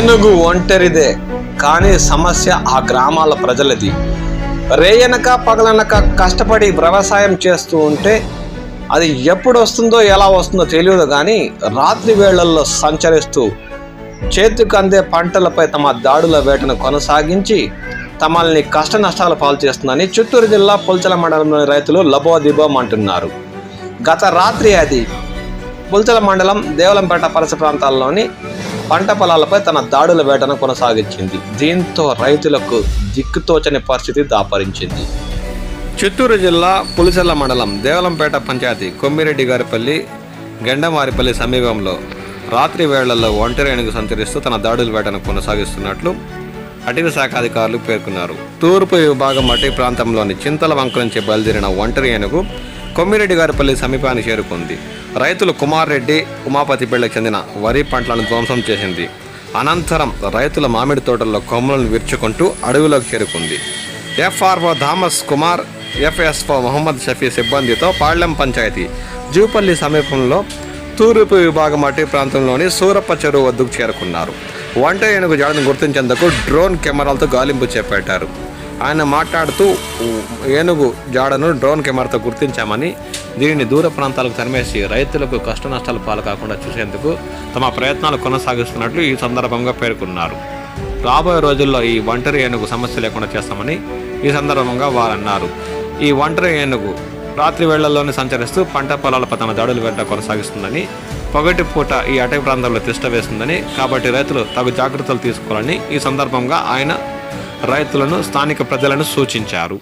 ఏనుగు ఒంటరిదే కానీ సమస్య ఆ గ్రామాల ప్రజలది. రేయనక పగలనక కష్టపడి వ్యవసాయం చేస్తూ ఉంటే అది ఎప్పుడు వస్తుందో ఎలా వస్తుందో తెలియదు కానీ రాత్రి వేళల్లో సంచరిస్తూ చేతికి అందే పంటలపై తమ దాడుల వేటను కొనసాగించి తమల్ని కష్ట నష్టాలు పాలు చేస్తుందని చిత్తూరు జిల్లా పుల్చల మండలంలోని రైతులు లబోదిబోం అంటున్నారు. గత రాత్రి అది పుల్చల మండలం దేవలంపేట పరిసర ప్రాంతాల్లోని పంట పొలాలపై తన దాడుల వేటను కొనసాగించింది. దీంతో రైతులకు దిక్కుతోచని పరిస్థితి దాపరించింది. చిత్తూరు జిల్లా పులిచెల్ల మండలం దేవలంపేట పంచాయతీ కొమ్మిరెడ్డి గారిపల్లి గెండమారిపల్లి సమీపంలో రాత్రి వేళల్లో ఒంటరి ఏనుగు సంచరిస్తూ తన దాడుల వేటను కొనసాగిస్తున్నట్లు అటవీ శాఖ అధికారులు పేర్కొన్నారు. తూర్పు విభాగం అటవీ ప్రాంతంలోని చింతల వంక నుంచి బయలుదేరిన ఒంటరి ఏనుగు కొమ్మిరెడ్డి గారిపల్లి సమీపాన్ని చేరుకుంది. రైతులు కుమార్ రెడ్డి ఉమాపతిపేళ్ళకు చెందిన వరి పంటలను ధ్వంసం చేసింది. అనంతరం రైతుల మామిడి తోటల్లో కొమ్మలను విరుచుకుంటూ అడవిలోకి చేరుకుంది. FRO Thomas Kumar FSO Mohammed Shafi సిబ్బందితో పాళ్ళెం పంచాయతీ జూపల్లి సమీపంలో తూర్పు విభాగం అటు ప్రాంతంలోని సూరప్ప చెరువు వద్దకు చేరుకున్నారు. వంట ఏనుగు జాడను గుర్తించేందుకు డ్రోన్ కెమెరాలతో గాలింపు చేపట్టారు. ఆయన మాట్లాడుతూ ఏనుగు జాడను డ్రోన్ కెమెరాతో గుర్తించామని దీనిని దూర ప్రాంతాలకు తరిమేసి రైతులకు కష్ట నష్టాలు పాలు కాకుండా చూసేందుకు తమ ప్రయత్నాలు కొనసాగిస్తున్నట్లు ఈ సందర్భంగా పేర్కొన్నారు. రాబోయే రోజుల్లో ఈ ఒంటరి ఏనుగు సమస్య లేకుండా చేస్తామని ఈ సందర్భంగా వారు అన్నారు ఈ ఒంటరి ఏనుగు రాత్రి వేళ్ళలోనే సంచరిస్తూ పంట పొలాలపై తన దాడులు వెంట కొనసాగిస్తుందని పొగటి పూట ఈ అటవీ ప్రాంతంలో తిష్ట వేస్తుందని కాబట్టి రైతులు తగు జాగ్రత్తలు తీసుకోవాలని ఈ సందర్భంగా ఆయన రైతులను స్థానిక ప్రజలను సూచించారు.